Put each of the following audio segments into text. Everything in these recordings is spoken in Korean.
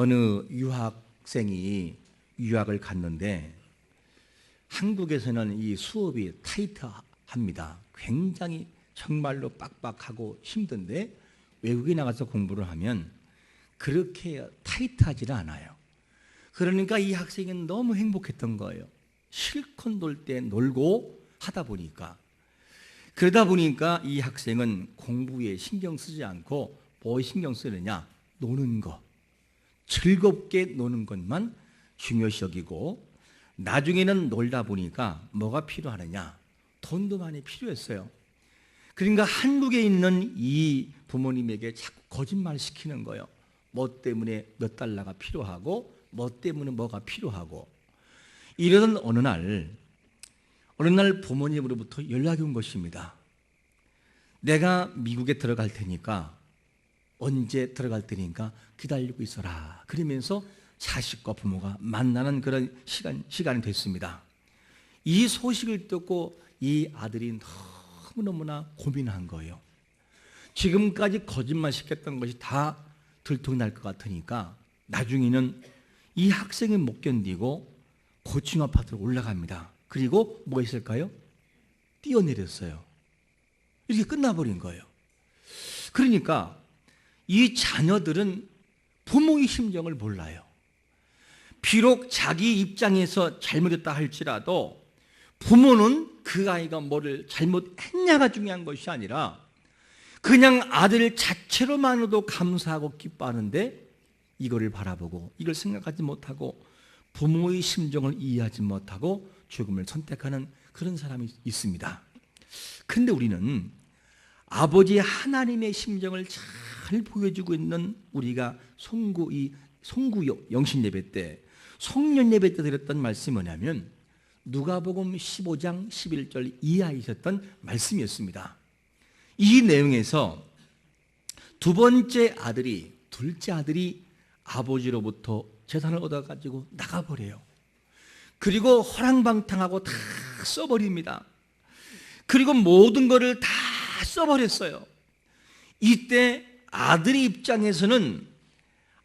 어느 유학생이 유학을 갔는데 한국에서는 이 수업이 타이트합니다. 굉장히 정말로 빡빡하고 힘든데 외국에 나가서 공부를 하면 그렇게 타이트하지는 않아요. 그러니까 이 학생은 너무 행복했던 거예요. 실컷 놀 때 놀고 하다 보니까 그러다 보니까 이 학생은 공부에 신경 쓰지 않고 뭐 신경 쓰느냐 노는 거 즐겁게 노는 것만 중요시 여기고 나중에는 놀다 보니까 뭐가 필요하느냐 돈도 많이 필요했어요. 그러니까 한국에 있는 이 부모님에게 자꾸 거짓말 시키는 거예요. 뭐 때문에 몇 달러가 필요하고 뭐 때문에 뭐가 필요하고 이러던 어느 날 어느 날 부모님으로부터 연락이 온 것입니다. 내가 미국에 들어갈 테니까 언제 들어갈 테니까 기다리고 있어라. 그러면서 자식과 부모가 만나는 그런 시간, 시간이 됐습니다. 이 소식을 듣고 이 아들이 너무너무나 고민한 거예요. 지금까지 거짓말 시켰던 것이 다 들통이 날 것 같으니까 나중에는 이 학생이 못 견디고 고층 아파트로 올라갑니다. 그리고 뭐가 있을까요? 뛰어내렸어요. 이렇게 끝나버린 거예요. 그러니까 이 자녀들은 부모의 심정을 몰라요. 비록 자기 입장에서 잘못했다 할지라도 부모는 그 아이가 뭐를 잘못했냐가 중요한 것이 아니라 그냥 아들 자체로만으로도 감사하고 기뻐하는데 이거를 바라보고 이걸 생각하지 못하고 부모의 심정을 이해하지 못하고 죽음을 선택하는 그런 사람이 있습니다. 근데 우리는 아버지 하나님의 심정을 잘 보여주고 있는 우리가 송구 이 송구 영신 예배 때 송년 예배 때 드렸던 말씀이 뭐냐면 누가복음 15장 11절 이하에 있었던 말씀이었습니다. 이 내용에서 두 번째 아들이 둘째 아들이 아버지로부터 재산을 얻어 가지고 나가 버려요. 그리고 허랑방탕하고 다 써버립니다. 그리고 모든 것을 다 써버렸어요. 이때 아들의 입장에서는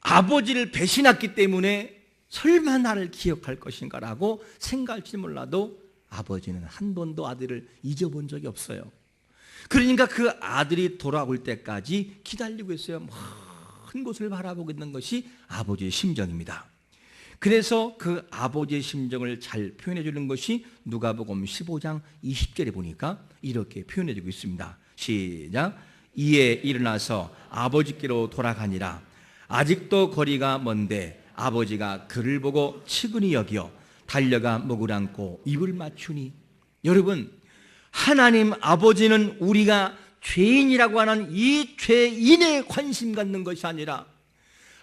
아버지를 배신했기 때문에 설마 나를 기억할 것인가라고 생각할지 몰라도 아버지는 한 번도 아들을 잊어본 적이 없어요. 그러니까 그 아들이 돌아올 때까지 기다리고 있어요. 먼 곳을 바라보고 있는 것이 아버지의 심정입니다. 그래서 그 아버지의 심정을 잘 표현해 주는 것이 누가복음 15장 20절에 보니까 이렇게 표현해 주고 있습니다. 시작. 이에 일어나서 아버지께로 돌아가니라. 아직도 거리가 먼데 아버지가 그를 보고 측은히 여겨 달려가 목을 안고 입을 맞추니 여러분 하나님 아버지는 우리가 죄인이라고 하는 이 죄인에 관심 갖는 것이 아니라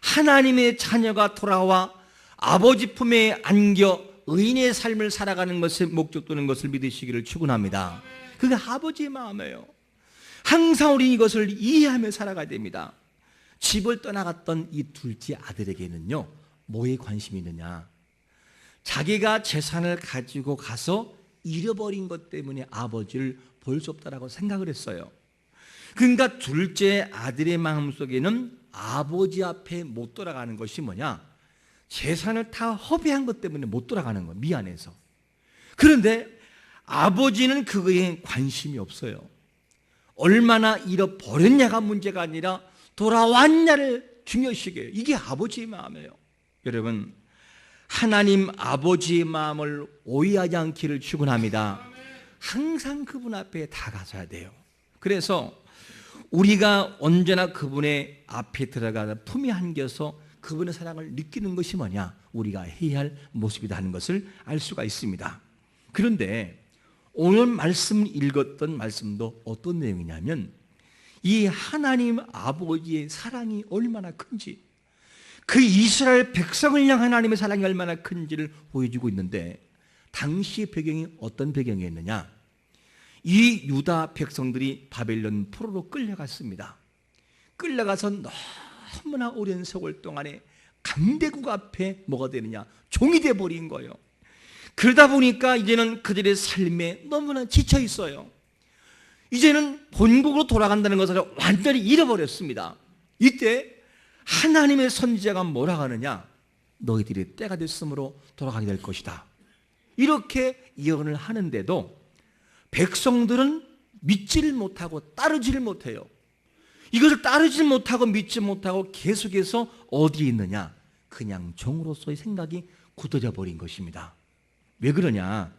하나님의 자녀가 돌아와 아버지 품에 안겨 의인의 삶을 살아가는 것에 목적도는 것을 믿으시기를 축원합니다. 그게 아버지의 마음이에요. 항상 우리 이것을 이해하며 살아가야 됩니다. 집을 떠나갔던 이 둘째 아들에게는요, 뭐에 관심이 있느냐? 자기가 재산을 가지고 가서 잃어버린 것 때문에 아버지를 볼 수 없다라고 생각을 했어요. 그러니까 둘째 아들의 마음 속에는 아버지 앞에 못 돌아가는 것이 뭐냐? 재산을 다 허비한 것 때문에 못 돌아가는 거 미안해서. 그런데 아버지는 그거에 관심이 없어요. 얼마나 잃어버렸냐가 문제가 아니라 돌아왔냐를 중요시해요. 이게 아버지의 마음이에요. 여러분, 하나님 아버지의 마음을 오해하지 않기를 축원합니다. 항상 그분 앞에 다가서야 돼요. 그래서 우리가 언제나 그분의 앞에 들어가서 품에 안겨서 그분의 사랑을 느끼는 것이 뭐냐? 우리가 해야 할 모습이다 하는 것을 알 수가 있습니다. 그런데 오늘 말씀 읽었던 말씀도 어떤 내용이냐면 이 하나님 아버지의 사랑이 얼마나 큰지 그 이스라엘 백성을 향한 하나님의 사랑이 얼마나 큰지를 보여주고 있는데 당시 배경이 어떤 배경이었느냐? 이 유다 백성들이 바벨론 포로로 끌려갔습니다. 끌려가서 너무나 오랜 세월 동안에 강대국 앞에 뭐가 되느냐? 종이 돼 버린 거예요. 그러다 보니까 이제는 그들의 삶에 너무나 지쳐 있어요. 이제는 본국으로 돌아간다는 것을 완전히 잃어버렸습니다. 이때 하나님의 선지자가 뭐라 하느냐? 너희들이 때가 됐으므로 돌아가게 될 것이다. 이렇게 예언을 하는데도 백성들은 믿지를 못하고 따르지를 못해요. 이것을 따르지 못하고 믿지 못하고 계속해서 어디에 있느냐? 그냥 종으로서의 생각이 굳어져 버린 것입니다. 왜 그러냐?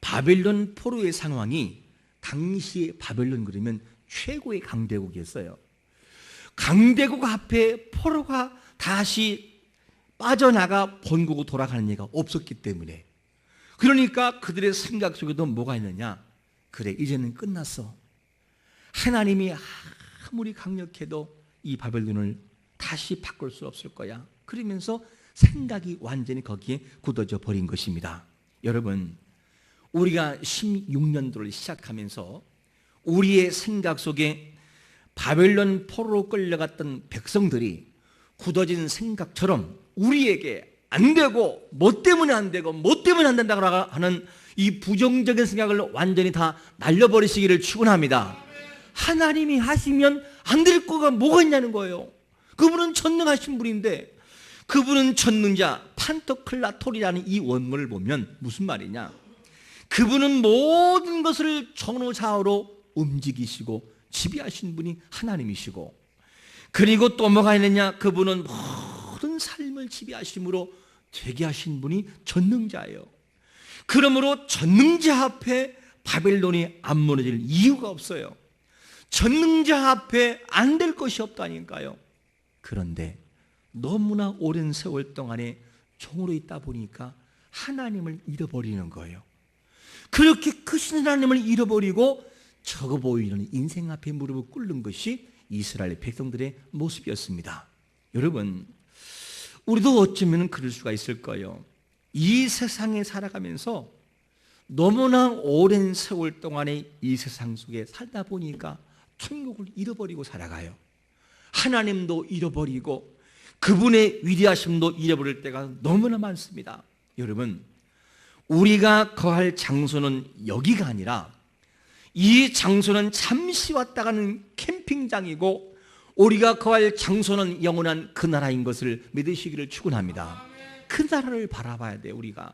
바벨론 포로의 상황이 당시에 바벨론 그러면 최고의 강대국이었어요. 강대국 앞에 포로가 다시 빠져나가 본국으로 돌아가는 예가 없었기 때문에 그러니까 그들의 생각 속에도 뭐가 있느냐? 그래 이제는 끝났어. 하나님이 아무리 강력해도 이 바벨론을 다시 바꿀 수 없을 거야. 그러면서 생각이 완전히 거기에 굳어져 버린 것입니다. 여러분, 우리가 16년도를 시작하면서 우리의 생각 속에 바벨론 포로로 끌려갔던 백성들이 굳어진 생각처럼 우리에게 안 되고 뭐 때문에 안 되고 뭐 때문에 안 된다고 하는 이 부정적인 생각을 완전히 다 날려버리시기를 축원합니다. 하나님이 하시면 안 될 거가 뭐가 있냐는 거예요. 그분은 전능하신 분인데 그분은 전능자 판토클라토리라는 이 원문을 보면 무슨 말이냐? 그분은 모든 것을 전후좌우로 움직이시고 지배하신 분이 하나님이시고 그리고 또 뭐가 있느냐? 그분은 모든 삶을 지배하심으로 되게 하신 분이 전능자예요. 그러므로 전능자 앞에 바벨론이 안 무너질 이유가 없어요. 전능자 앞에 안 될 것이 없다니까요. 그런데 너무나 오랜 세월 동안에 종으로 있다 보니까 하나님을 잃어버리는 거예요. 그렇게 크신 하나님을 잃어버리고 적어 보이는 인생 앞에 무릎을 꿇는 것이 이스라엘 백성들의 모습이었습니다. 여러분, 우리도 어쩌면 그럴 수가 있을 거예요. 이 세상에 살아가면서 너무나 오랜 세월 동안에 이 세상 속에 살다 보니까 천국을 잃어버리고 살아가요. 하나님도 잃어버리고 그분의 위대하심도 잃어버릴 때가 너무나 많습니다. 여러분, 우리가 거할 장소는 여기가 아니라 이 장소는 잠시 왔다 가는 캠핑장이고 우리가 거할 장소는 영원한 그 나라인 것을 믿으시기를 축원합니다. 그 나라를 바라봐야 돼 우리가.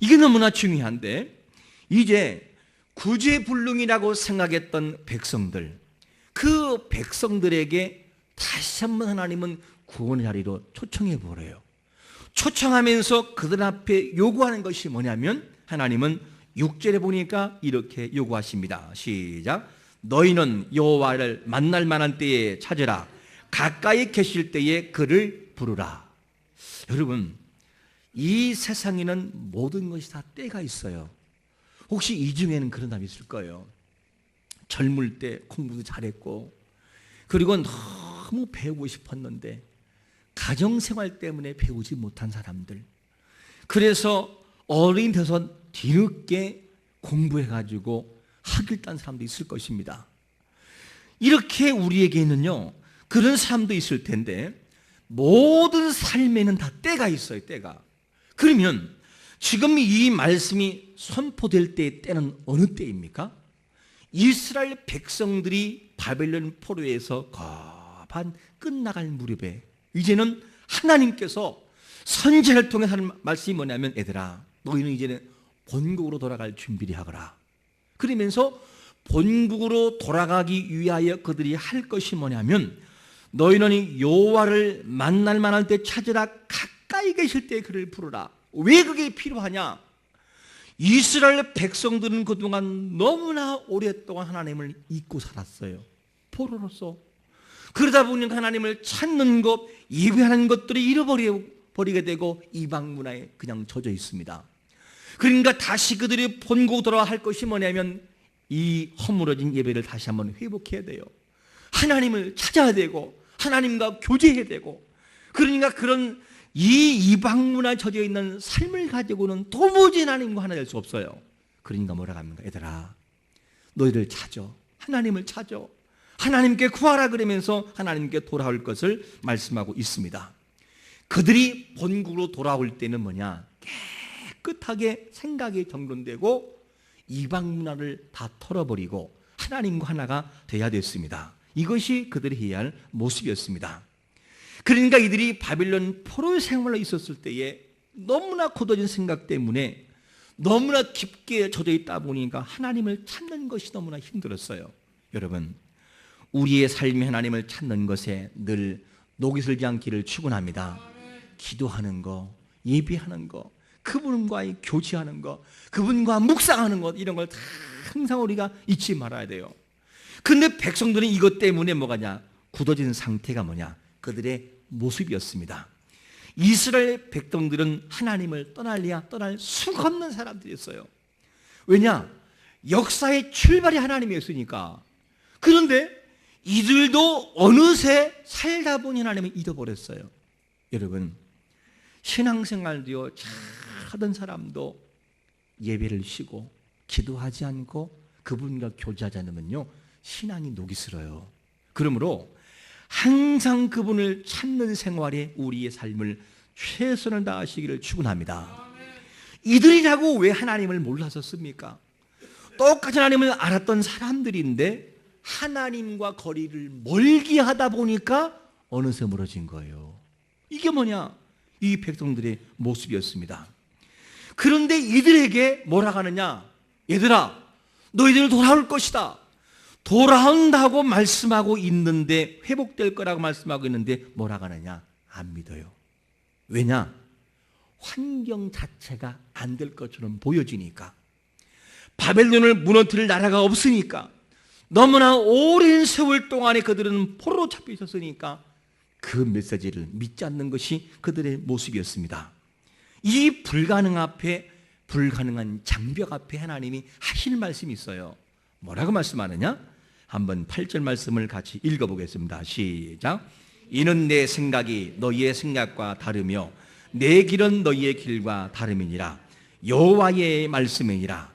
이게 너무나 중요한데 이제 구제불능이라고 생각했던 백성들 그 백성들에게 다시 한번 하나님은 구원의 자리로 초청해 보래요. 초청하면서 그들 앞에 요구하는 것이 뭐냐면 하나님은 6절에 보니까 이렇게 요구하십니다. 시작. 너희는 여호와를 만날 만한 때에 찾으라. 가까이 계실 때에 그를 부르라. 여러분, 이 세상에는 모든 것이 다 때가 있어요. 혹시 이 중에는 그런 사람이 있을 거예요. 젊을 때 공부도 잘했고, 그리고 너무 배우고 싶었는데, 가정생활 때문에 배우지 못한 사람들. 그래서 어린 돼서 뒤늦게 공부해가지고 학을 딴 사람도 있을 것입니다. 이렇게 우리에게는요, 그런 사람도 있을 텐데, 모든 삶에는 다 때가 있어요, 때가. 그러면 지금 이 말씀이 선포될 때의 때는 어느 때입니까? 이스라엘 백성들이 바벨론 포로에서 거반 끝나갈 무렵에 이제는 하나님께서 선지를 통해 하는 말씀이 뭐냐면 얘들아 너희는 이제는 본국으로 돌아갈 준비를 하거라. 그러면서 본국으로 돌아가기 위하여 그들이 할 것이 뭐냐면 너희는 여호와를 만날 만할 때 찾으라 가까이 계실 때 그를 부르라. 왜 그게 필요하냐? 이스라엘 백성들은 그동안 너무나 오랫동안 하나님을 잊고 살았어요. 포로로서. 그러다 보니 하나님을 찾는 것, 예배하는 것들이 잃어버리게 되고 이방 문화에 그냥 젖어 있습니다. 그러니까 다시 그들이 본국 돌아와 할 것이 뭐냐면 이 허물어진 예배를 다시 한번 회복해야 돼요. 하나님을 찾아야 되고 하나님과 교제해야 되고 그러니까 그런 이 이방 문화에 젖어 있는 삶을 가지고는 도무지 하나님과 하나 될 수 없어요. 그러니까 뭐라 합니까? 얘들아 너희를 찾아 하나님을 찾아 하나님께 구하라 그러면서 하나님께 돌아올 것을 말씀하고 있습니다. 그들이 본국으로 돌아올 때는 뭐냐? 깨끗하게 생각이 정돈되고 이방 문화를 다 털어버리고 하나님과 하나가 돼야 됐습니다. 이것이 그들이 해야 할 모습이었습니다. 그러니까 이들이 바빌론 포로의 생활로 있었을 때에 너무나 굳어진 생각 때문에 너무나 깊게 젖어 있다 보니까 하나님을 찾는 것이 너무나 힘들었어요. 여러분, 우리의 삶이 하나님을 찾는 것에 늘 녹이 슬지 않기를 축원합니다. 기도하는 거, 예배하는 거, 그분과의 교제하는 거, 그분과 묵상하는 것 이런 걸다 항상 우리가 잊지 말아야 돼요. 근데 백성들은 이것 때문에 뭐가냐? 굳어진 상태가 뭐냐? 그들의 모습이었습니다. 이스라엘 백성들은 하나님을 떠날래야 떠날 수가 없는 사람들이었어요. 왜냐? 역사의 출발이 하나님이었으니까. 그런데 이들도 어느새 살다 보니 하나님을 잊어버렸어요. 여러분, 신앙생활도요, 잘하던 사람도 예배를 쉬고 기도하지 않고 그분과 교제하지 않으면요, 신앙이 녹이 슬어요. 그러므로 항상 그분을 찾는 생활에 우리의 삶을 최선을 다하시기를 축원합니다. 이들이라고 왜 하나님을 몰랐었습니까? 똑같이 하나님을 알았던 사람들인데 하나님과 거리를 멀게 하다 보니까 어느새 멀어진 거예요. 이게 뭐냐? 이 백성들의 모습이었습니다. 그런데 이들에게 뭐라 하느냐? 얘들아, 너희들 돌아올 것이다. 돌아온다고 말씀하고 있는데 회복될 거라고 말씀하고 있는데 뭐라 하느냐? 안 믿어요. 왜냐? 환경 자체가 안 될 것처럼 보여지니까. 바벨론을 무너뜨릴 나라가 없으니까. 너무나 오랜 세월 동안에 그들은 포로로 잡혀 있었으니까 그 메시지를 믿지 않는 것이 그들의 모습이었습니다. 이 불가능 앞에 불가능한 장벽 앞에 하나님이 하실 말씀이 있어요. 뭐라고 말씀하느냐? 한번 8절 말씀을 같이 읽어보겠습니다. 시작. 이는 내 생각이 너희의 생각과 다르며 내 길은 너희의 길과 다름이니라. 여호와의 말씀이니라.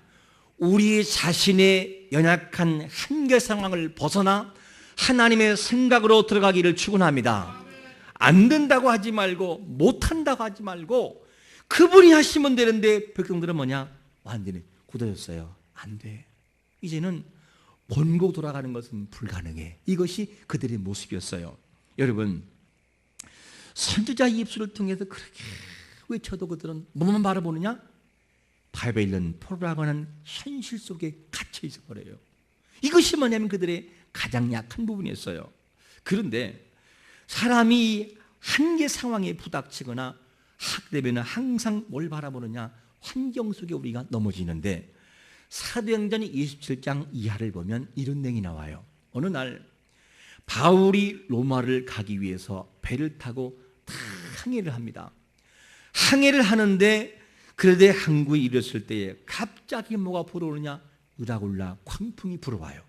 우리 자신의 연약한 한계 상황을 벗어나 하나님의 생각으로 들어가기를 축원합니다. 안 된다고 하지 말고 못 한다고 하지 말고 그분이 하시면 되는데 백성들은 뭐냐? 완전히 굳어졌어요. 안 돼. 이제는 본고 돌아가는 것은 불가능해. 이것이 그들의 모습이었어요. 여러분, 선지자 입술을 통해서 그렇게 외쳐도 그들은 뭐만 바라보느냐? 바벨론 포로라고 하는 현실 속에 갇혀 있어 버려요. 이것이 뭐냐면 그들의 가장 약한 부분이었어요. 그런데 사람이 한계 상황에 부닥치거나 학대면 항상 뭘 바라보느냐? 환경 속에 우리가 넘어지는데 사도행전 27장 이하를 보면 이런 내용이 나와요. 어느 날 바울이 로마를 가기 위해서 배를 타고 다 항해를 합니다. 항해를 하는데 그러되 항구에 이르렀을 때에 갑자기 뭐가 불어오느냐? 으락울락 광풍이 불어와요.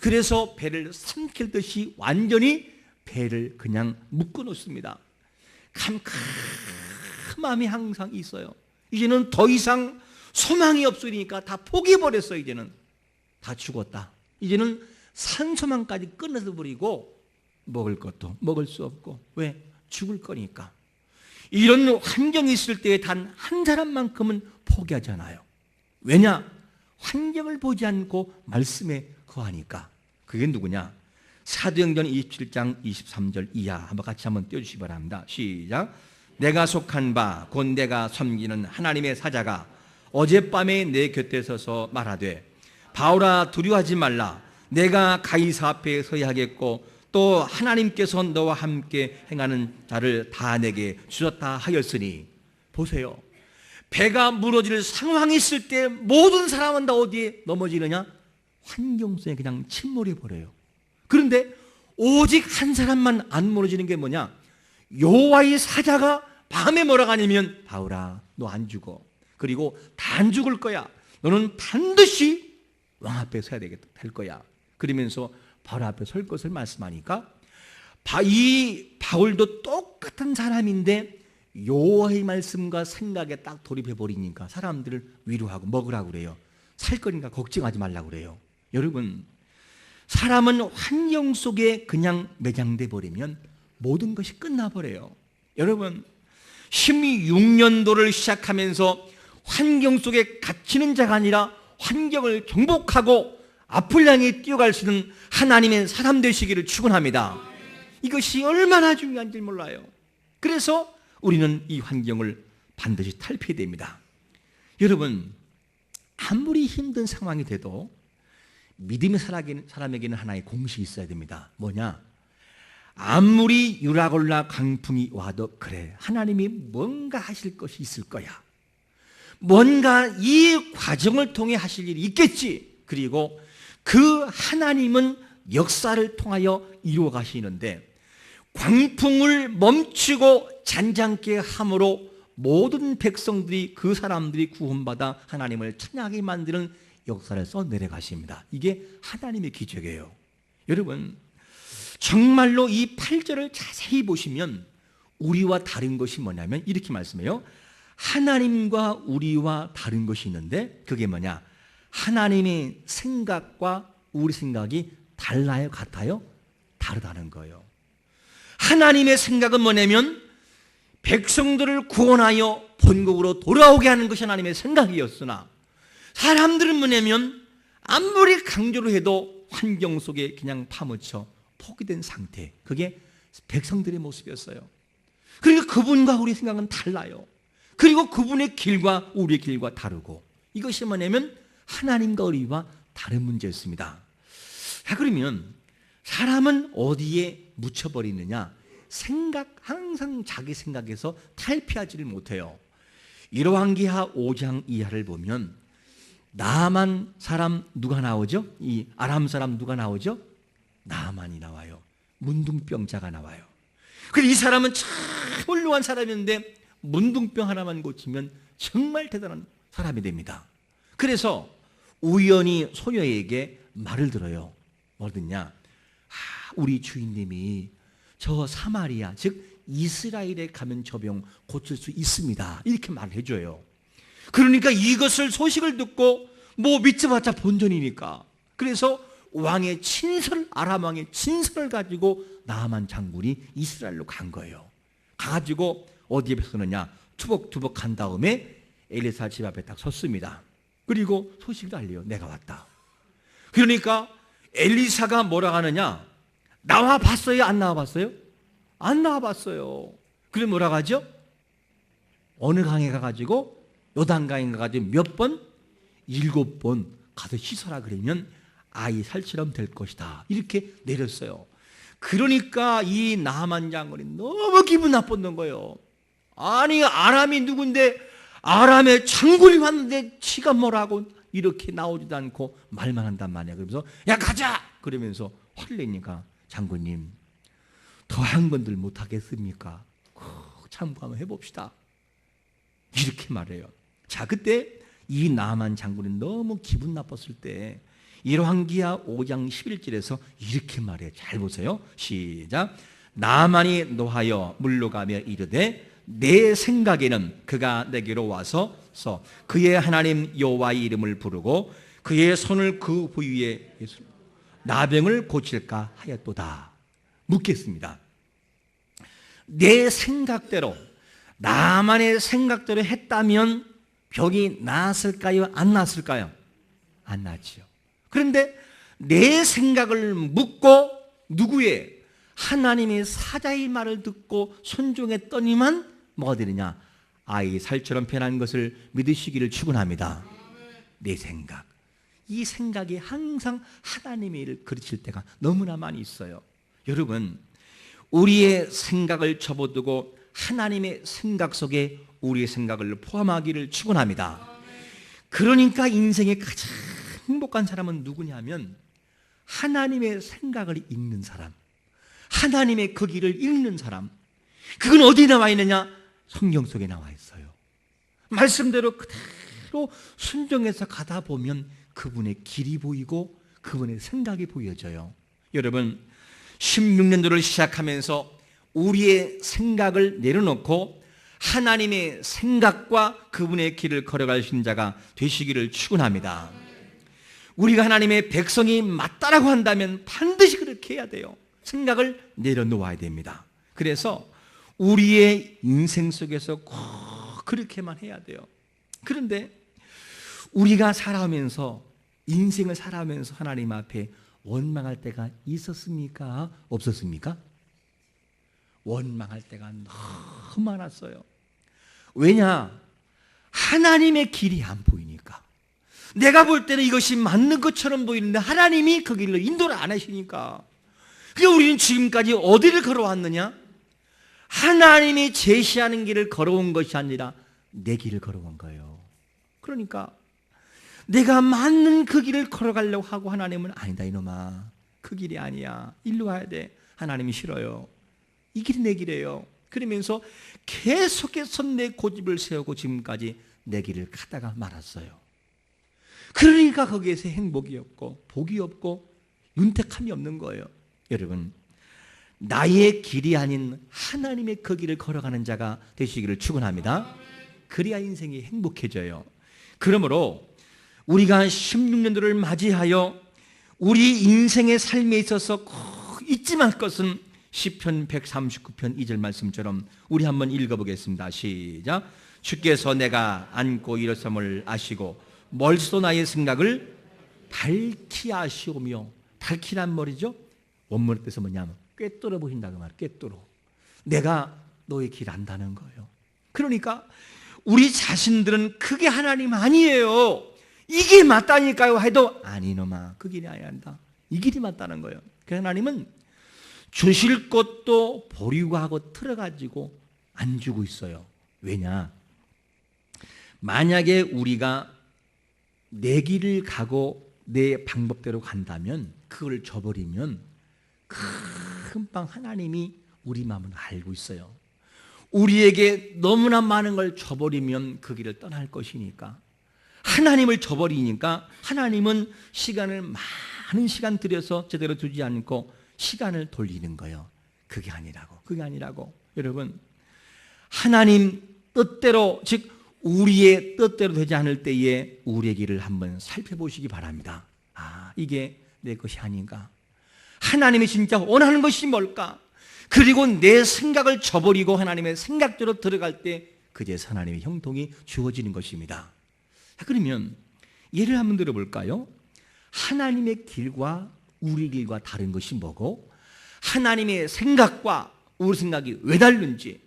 그래서 배를 삼킬 듯이 완전히 배를 그냥 묶어 놓습니다. 캄캄함이 항상 있어요. 이제는 더 이상 소망이 없으니까 다 포기해 버렸어요. 이제는 다 죽었다. 이제는 산소망까지 끊어서 버리고 먹을 것도 먹을 수 없고 왜 죽을 거니까. 이런 환경이 있을 때단한 사람만큼은 포기하잖아요. 왜냐? 환경을 보지 않고 말씀에 거하니까. 그게 누구냐? 사도행전 27장 23절 이하 한번 같이 한번 띄워주시기 바랍니다. 시작. 내가 속한 바 곧 내가 섬기는 하나님의 사자가 어젯밤에 내 곁에 서서 말하되 바울아 두려워하지 말라 내가 가이사 앞에 서야 하겠고 또 하나님께서 너와 함께 행하는 자를 다 내게 주셨다 하였으니 보세요. 배가 무너질 상황이 있을 때 모든 사람은 다 어디에 넘어지느냐? 환경 속에 그냥 침몰해 버려요. 그런데 오직 한 사람만 안 무너지는 게 뭐냐? 여호와의 사자가 밤에 뭐라고 하냐면 바울아 너 안 죽어. 그리고 다 안 죽을 거야. 너는 반드시 왕 앞에 서야 되겠다 될 거야. 그러면서 바울 앞에 설 것을 말씀하니까 이 바울도 똑같은 사람인데 여호와의 말씀과 생각에 딱 돌입해 버리니까 사람들을 위로하고 먹으라고 그래요. 살 거니까 걱정하지 말라고 그래요. 여러분 사람은 환경 속에 그냥 매장돼 버리면 모든 것이 끝나 버려요. 여러분 16년도를 시작하면서 환경 속에 갇히는 자가 아니라 환경을 정복하고 앞을 향해 뛰어갈 수 있는 하나님의 사람 되시기를 축원합니다. 이것이 얼마나 중요한지 몰라요. 그래서 우리는 이 환경을 반드시 탈피해야 됩니다. 여러분, 아무리 힘든 상황이 돼도 믿음의 사람에게는 하나의 공식이 있어야 됩니다. 뭐냐? 아무리 유라골라 강풍이 와도 그래. 하나님이 뭔가 하실 것이 있을 거야. 뭔가 이 과정을 통해 하실 일이 있겠지. 그리고 그 하나님은 역사를 통하여 이루어 가시는데 광풍을 멈추고 잔잔케 함으로 모든 백성들이 그 사람들이 구원받아 하나님을 찬양하게 만드는 역사를 써 내려가십니다. 이게 하나님의 기적이에요. 여러분, 정말로 이 8절을 자세히 보시면 우리와 다른 것이 뭐냐면 이렇게 말씀해요. 하나님과 우리와 다른 것이 있는데 그게 뭐냐? 하나님의 생각과 우리 생각이 달라요, 같아요? 다르다는 거예요. 하나님의 생각은 뭐냐면 백성들을 구원하여 본국으로 돌아오게 하는 것이 하나님의 생각이었으나 사람들은 뭐냐면 아무리 강조를 해도 환경 속에 그냥 파묻혀 포기된 상태. 그게 백성들의 모습이었어요. 그러니까 그분과 우리 생각은 달라요. 그리고 그분의 길과 우리의 길과 다르고 이것이 뭐냐면 하나님과 우리와 다른 문제였습니다. 자, 그러면 사람은 어디에 묻혀버리느냐? 생각, 항상 자기 생각에서 탈피하지를 못해요. 이러한 기하 5장 이하를 보면 나만 사람 누가 나오죠? 이 아람 사람 누가 나오죠? 나만이 나와요. 문둥병자가 나와요. 그이 사람은 참 훌륭한 사람이었는데 문둥병 하나만 고치면 정말 대단한 사람이 됩니다. 그래서 우연히 소녀에게 말을 들어요. 뭘 듣냐? 아, 우리 주인님이 저 사마리아, 즉 이스라엘에 가면 저병 고칠 수 있습니다. 이렇게 말해 줘요. 그러니까 이것을 소식을 듣고 뭐 믿자마자 본전이니까. 그래서 왕의 친설, 아람 왕의 친설을 가지고 나만 장군이 이스라엘로 간 거예요. 가지고 어디에 서느냐? 투벅투벅 간 다음에 엘리사 집 앞에 딱 섰습니다. 그리고 소식을 알려요. 내가 왔다. 그러니까 엘리사가 뭐라 하느냐? 나와 봤어요? 안 나와 봤어요? 안 나와 봤어요. 그래 뭐라 하죠? 어느 강에 가가지고 요단강에 가가지고 몇 번? 일곱 번 가서 씻어라 그러면 아이 살처럼 될 것이다. 이렇게 내렸어요. 그러니까 이 나만 장군이 너무 기분 나빴던 거예요. 아니 아람이 누군데 아람의 장군이 왔는데 지가 뭐라고 이렇게 나오지도 않고 말만 한단 말이야. 그러면서 야 가자 그러면서 화를 내니까 장군님 더한 건들 못하겠습니까? 참고 한번 해봅시다. 이렇게 말해요. 자 그때 이 나만 장군이 너무 기분 나빴을 때 일왕기하 5장 11절에서 이렇게 말해요. 잘 보세요. 시작. 나만이 노하여 물러가며 이르되 내 생각에는 그가 내게로 와서 서 그의 하나님 여호와의 이름을 부르고 그의 손을 그 부위에 나병을 고칠까 하였도다. 묻겠습니다. 내 생각대로 나만의 생각대로 했다면 병이 나았을까요? 안 나았을까요? 안 나지요. 그런데 내 생각을 묻고 누구의 하나님의 사자의 말을 듣고 순종했더니만 뭐가 되느냐? 아이 살처럼 변한 것을 믿으시기를 축원합니다. 내 생각. 이 생각이 항상 하나님의 일을 그르칠 때가 너무나 많이 있어요. 여러분, 우리의 생각을 접어두고 하나님의 생각 속에 우리의 생각을 포함하기를 축원합니다. 그러니까 인생의 가장 행복한 사람은 누구냐면 하나님의 생각을 읽는 사람, 하나님의 그 길을 읽는 사람. 그건 어디 나와 있느냐? 성경 속에 나와 있어요. 말씀대로 그대로 순종해서 가다 보면 그분의 길이 보이고 그분의 생각이 보여져요. 여러분, 16년도를 시작하면서 우리의 생각을 내려놓고 하나님의 생각과 그분의 길을 걸어갈 신자가 되시기를 축원합니다. 우리가 하나님의 백성이 맞다라고 한다면 반드시 그렇게 해야 돼요. 생각을 내려놓아야 됩니다. 그래서 우리의 인생 속에서 꼭 그렇게만 해야 돼요. 그런데 우리가 살아오면서 인생을 살아오면서 하나님 앞에 원망할 때가 있었습니까? 없었습니까? 원망할 때가 너무 많았어요. 왜냐? 하나님의 길이 안 보이니까. 내가 볼 때는 이것이 맞는 것처럼 보이는데 하나님이 그 길로 인도를 안 하시니까. 그러니까 우리는 지금까지 어디를 걸어왔느냐? 하나님이 제시하는 길을 걸어온 것이 아니라 내 길을 걸어온 거예요. 그러니까 내가 맞는 그 길을 걸어가려고 하고 하나님은 아니다 이놈아. 그 길이 아니야. 일로 와야 돼. 하나님이 싫어요. 이 길이 내 길이에요. 그러면서 계속해서 내 고집을 세우고 지금까지 내 길을 가다가 말았어요. 그러니까 거기에서 행복이 없고 복이 없고 윤택함이 없는 거예요. 여러분, 나의 길이 아닌 하나님의 그 길을 걸어가는 자가 되시기를 축원합니다. 그래야 인생이 행복해져요. 그러므로 우리가 16년도를 맞이하여 우리 인생의 삶에 있어서 꼭 잊지 말 것은 시편 139편 2절 말씀처럼 우리 한번 읽어보겠습니다. 시작. 주께서 내가 안고 일어섬을 아시고 멀리서 나의 생각을 밝히 아시오며 밝히란 말이죠. 원문의 뜻은 뭐냐면 꿰뚫어 보신다 그 말. 꿰뚫어. 내가 너의 길 안다는 거예요. 그러니까 우리 자신들은 그게 하나님 아니에요. 이게 맞다니까요 해도 아니 놈아 그 길이 아니야 한다. 이 길이 맞다는 거예요. 그 하나님은 주실 것도 보리고 하고 틀어가지고 안 주고 있어요. 왜냐? 만약에 우리가 내 길을 가고 내 방법대로 간다면 그걸 저버리면 금방 하나님이 우리 마음을 알고 있어요. 우리에게 너무나 많은 걸 저버리면 그 길을 떠날 것이니까 하나님을 저버리니까 하나님은 시간을 많은 시간 들여서 제대로 두지 않고 시간을 돌리는 거예요. 그게 아니라고. 그게 아니라고. 여러분 하나님 뜻대로 즉 우리의 뜻대로 되지 않을 때에 우리의 길을 한번 살펴보시기 바랍니다. 아, 이게 내 것이 아닌가? 하나님이 진짜 원하는 것이 뭘까? 그리고 내 생각을 저버리고 하나님의 생각대로 들어갈 때 그제서 하나님의 형통이 주어지는 것입니다. 그러면 예를 한번 들어볼까요? 하나님의 길과 우리 길과 다른 것이 뭐고 하나님의 생각과 우리 생각이 왜 다른지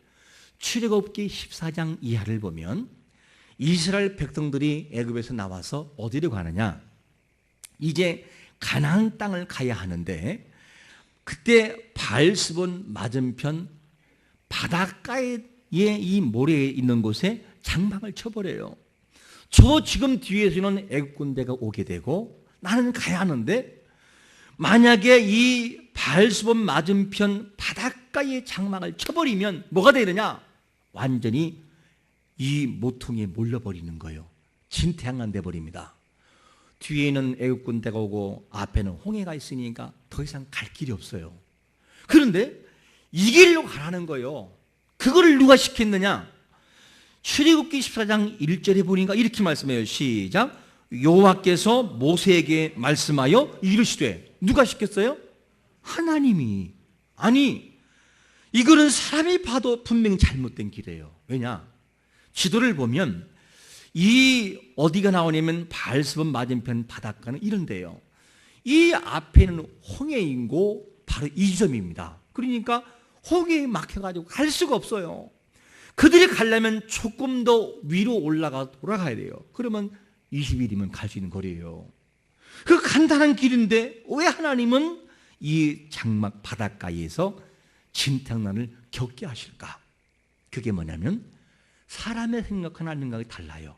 출애굽기 14장 이하를 보면 이스라엘 백성들이 애굽에서 나와서 어디로 가느냐? 이제 가나안 땅을 가야 하는데 그때 바알스본 맞은편 바닷가에 이 모래에 있는 곳에 장막을 쳐버려요. 저 지금 뒤에서는 애굽 군대가 오게 되고 나는 가야 하는데 만약에 이 바알스본 맞은편 바닷가에 장막을 쳐버리면 뭐가 되느냐? 완전히 이 모퉁이에 몰려버리는 거예요. 진태양만 돼버립니다. 뒤에는 애국 군대가 오고 앞에는 홍해가 있으니까 더 이상 갈 길이 없어요. 그런데 이 길로 가라는 거예요. 그거를 누가 시켰느냐? 출애굽기 14장 1절에 보니까 이렇게 말씀해요. 시작. 여호와께서 모세에게 말씀하여 이르시되 누가 시켰어요? 하나님이 아니 이거는 사람이 봐도 분명히 잘못된 길이에요. 왜냐? 지도를 보면 이 어디가 나오냐면 발스본 맞은편 바닷가는 이런데요. 이 앞에는 홍해인고 바로 이 점입니다. 그러니까 홍해에 막혀가지고 갈 수가 없어요. 그들이 가려면 조금 더 위로 올라가 돌아가야 돼요. 그러면 20일이면 갈 수 있는 거리예요. 그 간단한 길인데 왜 하나님은 이 장막 바닷가에서 진탕난을 겪게 하실까? 그게 뭐냐면 사람의 생각과 하나님 생각이 달라요.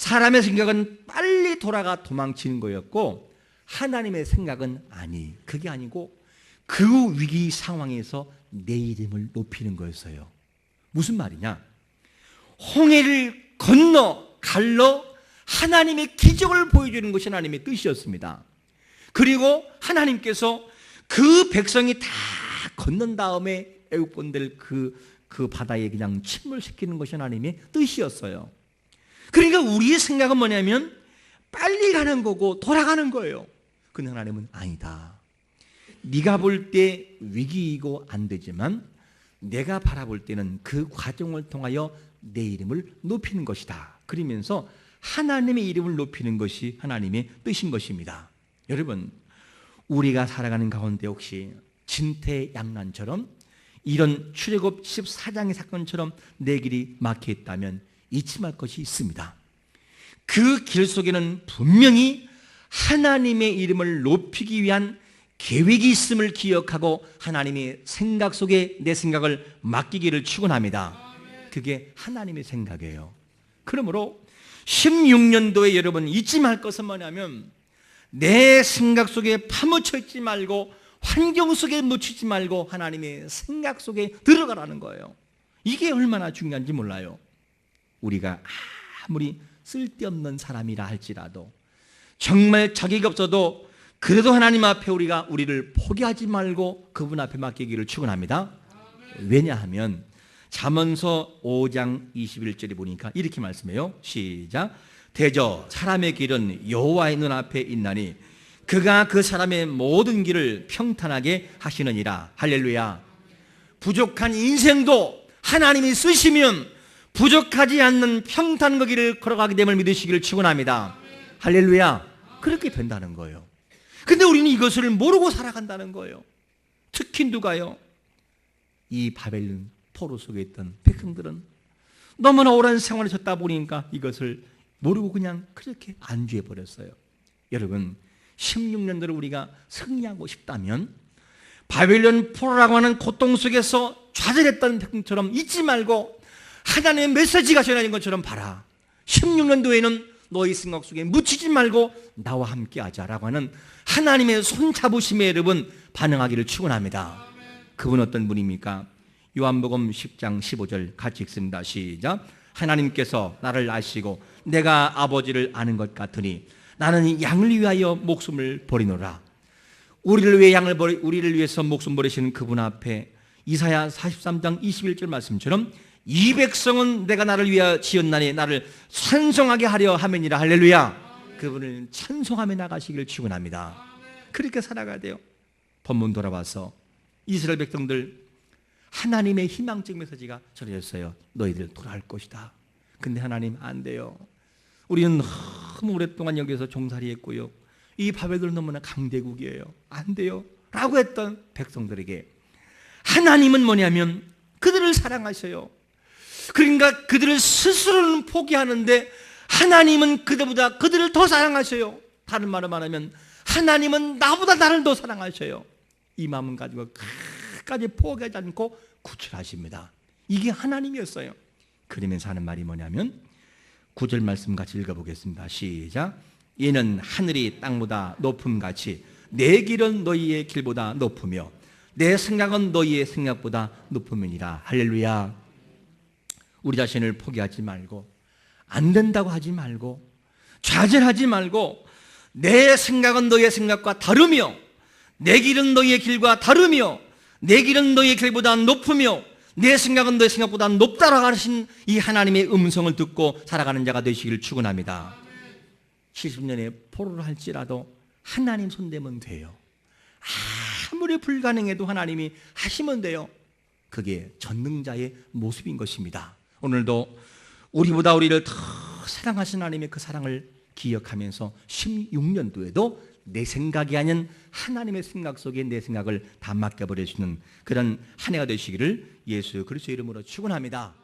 사람의 생각은 빨리 돌아가 도망치는 거였고 하나님의 생각은 아니. 그게 아니고 그 위기 상황에서 내 이름을 높이는 거였어요. 무슨 말이냐? 홍해를 건너 갈러 하나님의 기적을 보여주는 것이 하나님의 뜻이었습니다. 그리고 하나님께서 그 백성이 다 건넌 다음에 애국본들 그, 그 바다에 그냥 침몰시키는 것이 하나님의 뜻이었어요. 그러니까 우리의 생각은 뭐냐면 빨리 가는 거고 돌아가는 거예요. 근데 하나님은 아니다. 네가 볼 때 위기이고 안 되지만 내가 바라볼 때는 그 과정을 통하여 내 이름을 높이는 것이다. 그러면서 하나님의 이름을 높이는 것이 하나님의 뜻인 것입니다. 여러분, 우리가 살아가는 가운데 혹시 진퇴양난처럼 이런 출애굽 14장의 사건처럼 내 길이 막혀 있다면 잊지 말 것이 있습니다. 그 길 속에는 분명히 하나님의 이름을 높이기 위한 계획이 있음을 기억하고 하나님의 생각 속에 내 생각을 맡기기를 축원합니다. 그게 하나님의 생각이에요. 그러므로 16년도에 여러분 잊지 말 것은 뭐냐면 내 생각 속에 파묻혀 있지 말고 환경 속에 묻히지 말고 하나님의 생각 속에 들어가라는 거예요. 이게 얼마나 중요한지 몰라요. 우리가 아무리 쓸데없는 사람이라 할지라도 정말 자격이 없어도 그래도 하나님 앞에 우리가 우리를 포기하지 말고 그분 앞에 맡기기를 축원합니다. 왜냐하면 잠언서 5장 21절에 보니까 이렇게 말씀해요. 시작. 대저 사람의 길은 여호와의 눈앞에 있나니 그가 그 사람의 모든 길을 평탄하게 하시느니라. 할렐루야. 부족한 인생도 하나님이 쓰시면 부족하지 않는 평탄 그 길을 걸어가게 됨을 믿으시기를 축원합니다. 할렐루야. 그렇게 된다는 거예요. 근데 우리는 이것을 모르고 살아간다는 거예요. 특히 누가요? 이 바벨론 포로 속에 있던 백성들은 너무나 오랜 생활을 졌다 보니까 이것을 모르고 그냥 그렇게 안주해 버렸어요. 여러분, 16년도를 우리가 승리하고 싶다면 바벨론 포로라고 하는 고통 속에서 좌절했던 백성처럼 잊지 말고 하나님의 메시지가 전해진 것처럼 봐라. 16년도에는 너희 생각 속에 묻히지 말고 나와 함께 하자라고 하는 하나님의 손잡으심에 여러분 반응하기를 축원합니다. 그분 어떤 분입니까? 요한복음 10장 15절 같이 읽습니다. 시작. 하나님께서 나를 아시고 내가 아버지를 아는 것 같으니 나는 양을 위하여 목숨을 버리노라. 우리를 위해 양을 버리 우리를 위해서 목숨 버리시는 그분 앞에 이사야 43장 21절 말씀처럼 이 백성은 내가 나를 위하여 지었나니 나를 찬송하게 하려 하면이라 할렐루야. 그분을 찬송하며 나가시기를 축원합니다. 그렇게 살아가야 돼요. 본문 돌아와서 이스라엘 백성들 하나님의 희망적 메시지가 전해졌어요. 너희들 돌아갈 것이다. 근데 하나님 안 돼요. 우리는 너무 오랫동안 여기서 종살이했고요. 이 바벨론 너무나 강대국이에요. 안 돼요. 라고 했던 백성들에게 하나님은 뭐냐면 그들을 사랑하셔요. 그러니까 그들을 스스로는 포기하는데 하나님은 그들보다 그들을 더 사랑하셔요. 다른 말로 말하면 하나님은 나보다 나를 더 사랑하셔요. 이 마음을 가지고 끝까지 포기하지 않고 구출하십니다. 이게 하나님이었어요. 그러면서 하는 말이 뭐냐면 구절 말씀 같이 읽어보겠습니다. 시작. 이는 하늘이 땅보다 높음 같이 내 길은 너희의 길보다 높으며 내 생각은 너희의 생각보다 높음이니라. 할렐루야. 우리 자신을 포기하지 말고 안 된다고 하지 말고 좌절하지 말고 내 생각은 너희의 생각과 다르며 내 길은 너희의 길과 다르며 내 길은 너희의 길보다 높으며 내 생각은 너희 생각보다 높다라고 하신 이 하나님의 음성을 듣고 살아가는 자가 되시기를 축원합니다. 70년의 포로를 할지라도 하나님 손대면 돼요. 아무리 불가능해도 하나님이 하시면 돼요. 그게 전능자의 모습인 것입니다. 오늘도 우리보다 우리를 더 사랑하신 하나님의 그 사랑을 기억하면서 16년도에도 내 생각이 아닌 하나님의 생각 속에 내 생각을 다 맡겨버리시는 그런 한 해가 되시기를 예수 그리스도 이름으로 축원합니다.